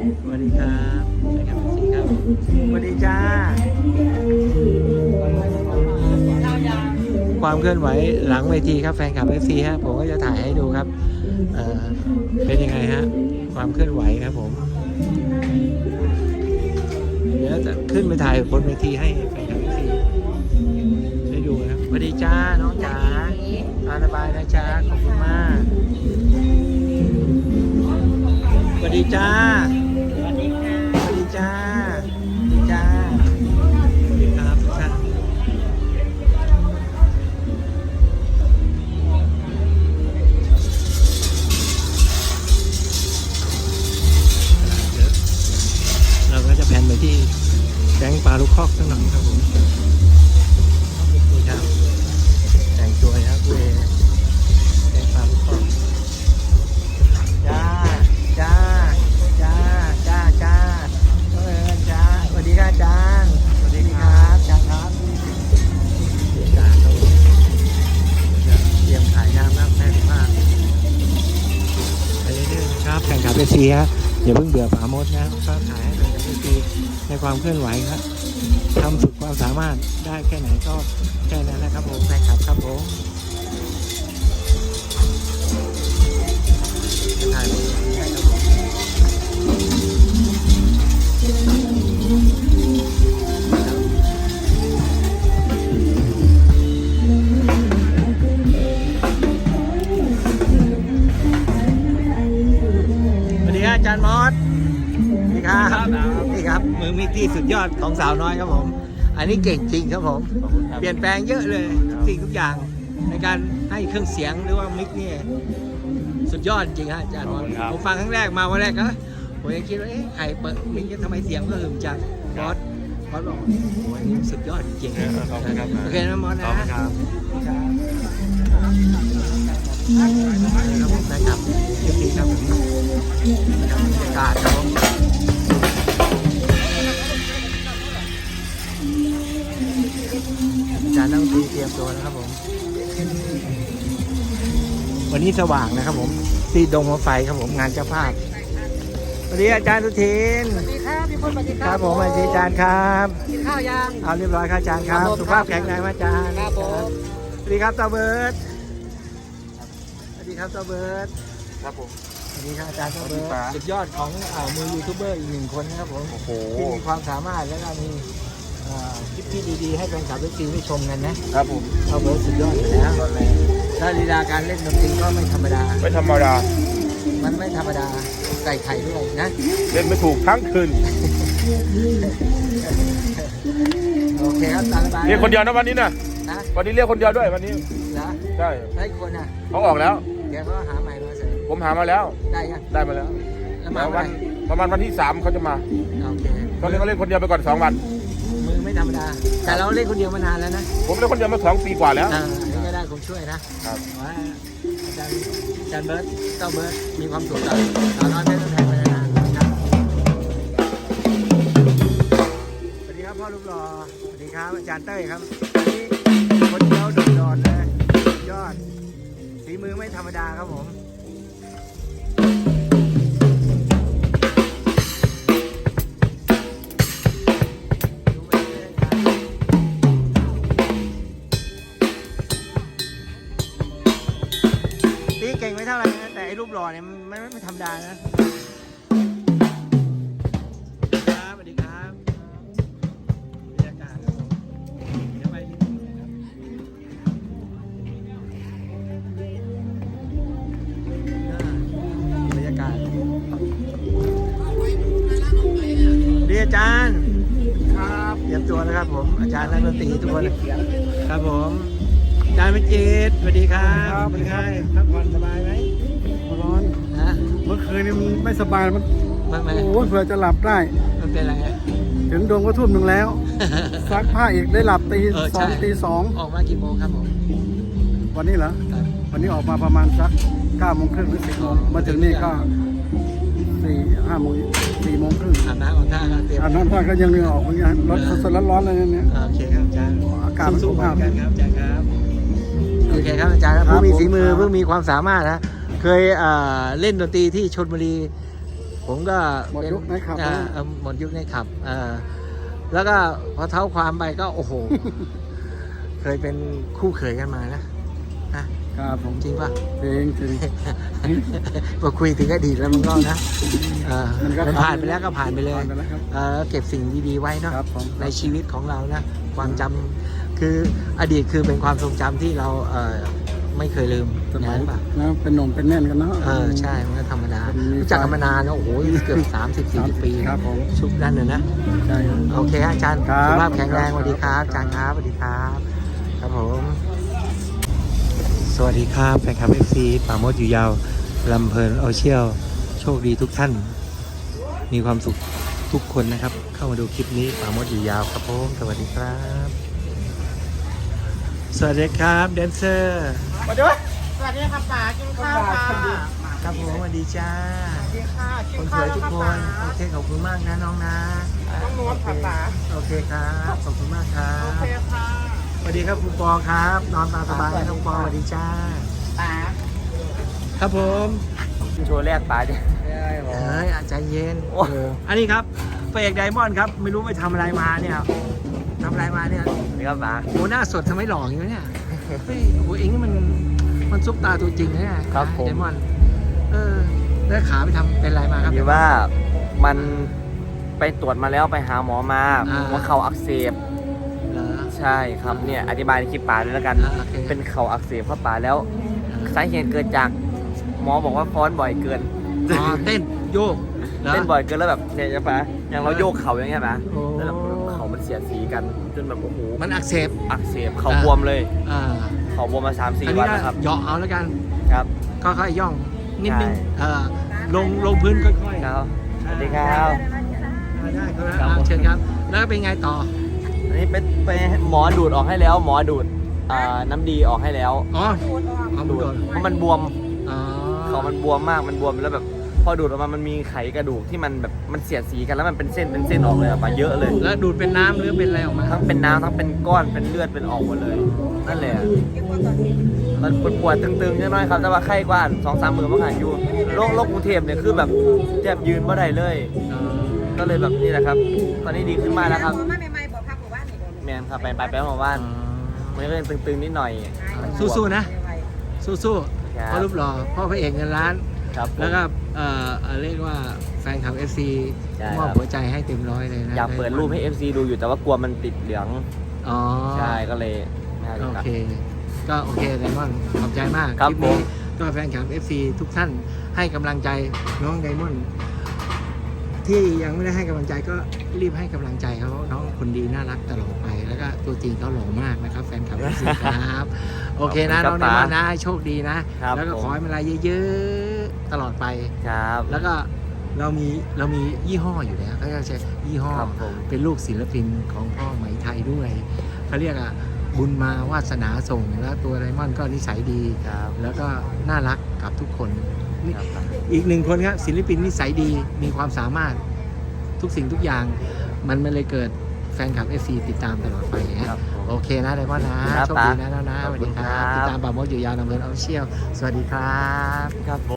สวัสดีครับนะครับสีครับสวัสดีจ้า ความเคลื่อนไหวหลังเวทีครับแฟนคลับเอฟซีฮะผมก็จะถ่ายให้ดูครับเอ่อเป็นยังไงฮะความเคลื่อนไหวครับผมเดี๋ยวจะขึ้นไปถ่ายบนเวทีให้แฟนคลับเอฟซีได้ดูนะครับสวัสดีจ้าน้องจ๋าตาสบายนะจ้าขอบคุณมากสวัสดีจ้า งปลาลูกคอกสักหน่อยครับผมนี่ครับแต่งตัวนะครับเวแก๊งปลาลูกคอกจ้าจ้าจ้าจ้าจ้าเออจ้าสวัสดีครับอาจาสวัสดีครับอาจาครับเสียงครับผมเตรียมถ่ายน้ำน้ำแน่มากไปเรื่อยๆนะครับแข่งขันไปซีฮะอย่าเพิ่งเบื่อป๋ามดนะก็ถ่ายให้เป็นไปซีในความเคลื่อนไหวครับ ทำสุดความสามารถได้แค่ไหนก็แค่นั้น ที่สุดยอดของสาวน้อยครับผม อันนี้เก่งจริงครับผม เปลี่ยนแปลงเยอะเลยสิ่งทุกอย่างในการให้เครื่องเสียงหรือว่ามิกนี่สุดยอดจริงฮะอาจารย์มอสผมฟังครั้งแรกมาวันแรกก็ผมยังคิดว่าเอ๊ะใครเปิดมิกทำไมเสียงก็หึมจังมอสมอสบอกโอ้โหอันนี้สุดยอดจริงๆขอบคุณครับโอเคนะมอสนะขอบคุณครับครับผมนะครับยินดีครับผมนะครับบรรยากาศครับาจารย์นั่งตีเตรียมตัวนะครับผม วันนี้สว่างนะครับผมที่ดงหัวไฟครับผมงานเจ้าภาพสวัสดีอาจารย์สุทินสวัสดีครับพี่พลสวัสดีคครัรับบผมสวัสดีอาจารย์ครับกินข้าวยัง เอาเรียบร้อยครับอาจารย์ครับ ครับผม สุขภาพแข็งแรงไหมอาจารย์ครับผมสวัสดีครับตาเบิร์ดสวัสดีครับตาเบิร์ดครับผม สวัสดีครับอาจารย์ตาเบิสวัสดีครัร์ดบสุดยอดของอ่ามือยูทูบเบอร์อีกหนึ่งคนนะครับผมโอ้โห ที่มีความสามารถและก็มีอ่า คลิปที่ดีๆให้แฟนคลับเอฟซีได้ชมกันนะครับผมตาเบิร์ดสุดยอดอยู่แล้วแล้วลีลาการเล่นดนตรีก็ไม่ธรรมดา ไม่ธรรมดา มันไม่ธรรมดาใส่ไข่ด้วยนะ เล่นไม่ถูกทั้งคืน โอเคครับตามสบายเรียกคนเดียวนะวันนี้นะนะวันนี้เรียกคนเดียวด้วยวันนี้ นะได้ได้คนอะเขาออกแล้ว เดี๋ยวเขาหาใหม่มาเสริมผมหามาแล้ว ได้ยังได้มาแล้วแล้วมาแล้วเมื่อวัไหนร่ประมาณวันที่สามเขาจะมา โอเคตอนนี้เขาเล่นคนเดียวไปก่อนสองวันมือ ไม่ธรรมดา แต่เราเล่นคนเดียวมานานแล้วนะผมเล่นคนเดียวมาสองปีกว่าแล้ว อ่าอันนี้ก็ได้ผมช่วยนะครับ ว่าอาจารย์อาจารย์เบิร์ตเจ้าเบิร์ตมีความสุขกับสาวน้อยเพชรแพงไปนานๆนะครับสวัสดีครับพ่อรูปหล่อสวัสดีครับอาจารย์เต้ยครับอันนี้คนเดียวโดดๆเลยสุดยอดฝีมือไม่ธรรมดาครับผม ไหร่นะแต่ไอ้รูปหล่อเนี่ยมันไม่ไม่ธรรมดานะสวัสดีครับบรรยากาศครับผมเดี๋ยวไปที่นู่นนะครับอ่าบรรยากาศดีอาจารย์ ครับเตรียมตัวนะครับผม อาจารย์นักดนตรีทุกคนครับผม อาจารย์เป็นจิตสวัสดีครับครับ เป็นไงพักผ่อนสบายไหมร้อนฮะเมื่อคืนนี้มันไม่สบายมันมันไหมโอ้ยเผื่อจะหลับได้ มันเป็นอะไรอะถึงดวงก็ทุ่มหนึ่งแล้ว ซักผ้าอีกได้หลับตีเออสใช่ องตีสองออกมากี่โมงครับผมวันนี้เหรอ ครับ วันนี้ออกมาประมาณสักเก้าโมงครึ่งหรือสิบโมงมาถึงนี่ก็สี่ห้าโมงสี่โมงครึ่งอาบน้ำอาบท่าแล้วเตรียมอาบน้ำท่าก็ยังเหงื่อออกเหมือนกันรถสดๆร้อนๆเลยเนี่ยโอเคครับอาจารย์อากาศมันสู้ๆเหมือนกันครับอาจารย์ครับ โอเคครับอาจารย์ครับครับผู้มีฝีมือผมครับ ผู้มีความสามารถนะ เคยเอ่อเล่นดนตรีที่ชลบุรี ผมก็หมดเป็นยุคในขับ อ่านะเอ่อหมดยุคในขับเออแล้วก็พอเท้าความไปก็โอ้โห เคยเป็นคู่เขยกันมานะนะครับผมจริงป่ะเพลงจริง พอคุยถึงอดีตแล้วมันก็นะเออมันก็มันผ่านไปแล้วก็ผ่านไปเลยผ่านไปแล้วครับ เออเก็บสิ่งดีๆไว้เนาะ ครับผมในชีวิตของเรานะความจำคืออดีตคือเป็นความทรงจำที่เราเออ ไม่เคยลืมสอมัย่างยนั้นป่ะนะเป็นหนุ่มเป็นแน่นกันเนาะเออใช่มันก็ธรรมดาเป็นมีรู้จักกันมานานนะโอ้โหเกือบสามสิบสี่สิบปีครับผมชุบนั่นเลยนะใช่ครับโอเคฮะอาจารย์ครับสุขภาพแข็งแรงครับสวัสดีครับอาจารย์ครับสวัสดีครับครับผมสวัสดีครับแฟนคลับเอฟซีป่าโมดอยู่ยาวลำเพลินเอาเชียวโชคดีทุกท่าน มีความสุขทุกคนนะครับ เข้ามาดูคลิปนี้ป่าโมดอยู่ยาวครับผมสวัสดีครับ สวัสดีครับแดนเซอร์ สวัสดีค่ะป๋ากินข้าวค่ะครับผมสวัสดีจ้าสวัสดีค่ะกิคนนสข้าววยแล้วทุกค่ะคป๋านโอเคขอบคุณมากนะน้องนะต้องนวดค่ะป๋าโอเคครับขอบคุณมากครัโอบเคค่ะสวัสดีครับคุณปอครับ นอนตามสบายนะคุณปอสวัสดีจ้า ป๋าครับผมโชว์แรกป๋าจะเฮ้ยอาใจเย็น โอ้เอออันนี้ครับพระเอกไดมอนด์ครับ ไม่รู้ไปทำอะไรมาเนี่ยทำอะไรมาเนี่ย นี่ครับป๋าโหหน้าสดทำไมหล่ออย่างนี้วะเนี่ย เฮ้ยโหเองนี่มันมันซุปตาตัวจริงนะเนี่ยครับผมไดมอนด์เออแล้วขาไปทำเป็นอะไรมาครับคือว่ามันไปตรวจมาแล้วไปหาหมอมาอ่า ว่าเข่าอักเสบเหรอใช่ครับเนี่ยอธิบายในคลิปป๋าด้วยแล้วกัน อ่าโอเคเป็นเข่าอักเสบครับป๋าแล้ว สาเหตุเกิดจากหมอบอกว่าฟ้อนบ่อยเกินอ๋อเต้นโยกหร เต้นบ่อยเกินแล้วแบบเนี่ยใช่ปะอย่างเราโยกเข่าอย่างเงี้ยปะโอ้ แล้วแบบเข่ามัน เสียดสีกันจนแบบโอ้โหมันอักเสบอักเสบเข่าบวมเลยอ่าเข่าบวมมา3ามสี่อันวันี้นก็นะครับเหยาะเอาแล้วกัน ครับ ก็ค่อยๆย่องนิดนึงใช่ เออลงลงพื้นค่อยๆครับสวัสดีครับ อ่าได้ครับครับอ่าผมเชิญครับ แล้วเป็นไงต่อ อันนี้ไปไปหมอดูดออกให้แล้ว หมอดูดอ่าน้ำดีออกให้แล้วอ๋อพูดออกเอาดูดูดดเพราะมันบวมอ๋อเขามันบวมมากมันบวมแล้วแบบ พอดูดออกมามันมีไขกระดูกที่มันแบบมันเสียดสีกันแล้วมันเป็นเส้นเป็นเส้นออกเลยออกมาเยอะเลย แล้วดูดเป็นน้ำหรือเป็นอะไรออกมาทั้งเป็นน้ำทั้งเป็นก้อนเป็นเลือดเป็นออกหมดเลย นั่นแหละมันปวดปวดๆตึงๆนิดหน่อยครับ แต่ว่าไข้กว่าสองสามหมื่นมาหาอยู่โรคโรคกรุงเทพเนี่ยคือแบบแทบยืนไม่ได้เลยอ๋อก็เลยแบบนี่แหละครับ ตอนนี้ดีขึ้นมากแล้วครับ มาใหม่ๆบอกพักหมู่บ้านนี่เดี๋ยวแมนครับไปไปไปหมู่บ้านมันก็ยังตึงๆนิดหน่อยสู้ๆนะ สู้ครับๆพ่อรูปหล่อพ่อพระเอกเงินล้าน ครับผม แล้วก็เอ่อเอ่อเรียกว่าแฟนคลับเอฟซีใช่มอบครับหัวใจให้เต็มร้อยเลยนะอยากเปิดรูปให้ FC ดูอยู่แต่ว่ากลัวมันติดเหลือง อ๋อใช่ก็เลยไม่เอาดีโอกว่า เค ก็โอเคไดมอนด์ขอบใจมากครับลิปนี้ผม ก็แฟนคลับ FC ทุกท่านให้กำลังใจน้องไดมอนด์ที่ยังไม่ได้ให้กำลังใจก็รีบให้กำลังใจเขาน้องคนดีน่ารักตลอดไป แล้วก็ตัวจริงเขาหล่อมากนะครับ แฟนคลับ FC ครับ โอเคนะขน้ออบงคุไดณมครัอบนด์นะให้โชคดีนะ ครับแล้วก็ผม ขอให้มันอะไรเยอะๆ ตลอดไป ครับ แล้วก็เรามีเรามียี่ห้ออยู่แล้วเขาจะใช้ยี่ห้อครับผม เป็นลูกศิลปินของพ่อไหมไทยด้วยเขาเรียกอะบุญมาวาสนาส่งแล้วตัวไดมอนด์ก็นิสัยดี ครับ แล้วก็น่ารักกับทุกคนนี่ครับ อีกหนึ่งคนครับศิลปินนิสัยดีมีความสามารถทุกสิ่งทุกอย่าง มันมันเลยเกิดแฟนคลับ FC ติดตามตลอดไปฮะครับผม โอเคนะไดมอนด์นะครับโชคดีนะนะนะขสอบวัสคุดีณครับครับติดตามบาโมดอยู่ยาวน้ำเงินออฟเชียลสวัสดีครับ ครับผม